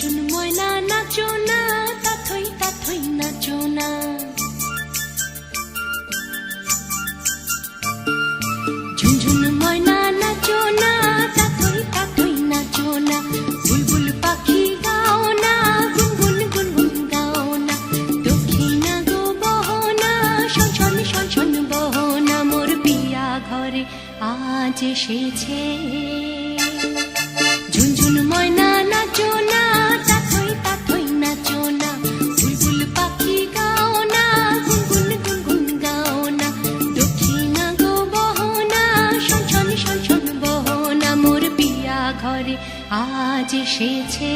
ঝুনঝুন ময়না নাচো না, তাথই তাথই নাচো না। ঝুনঝুন ময়না নাচো না, তাথই তাথই নাচো না। বুলবুল পাখি গাও না, গুনগুন গুনগুন গাও না। গো বহনা সঞ্চন সঞ্চন বহনা, মোর পিয়া ঘরে আজ এসেছে। ঘরে আজ এসেছে।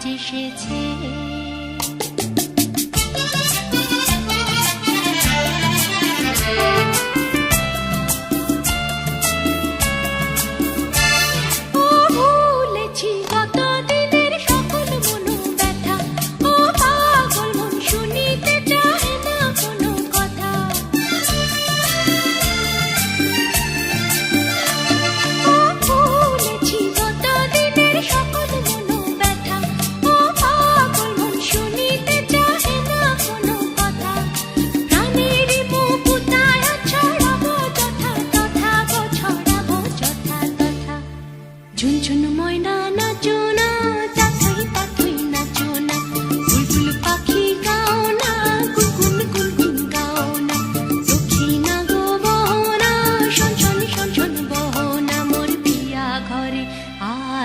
几时起？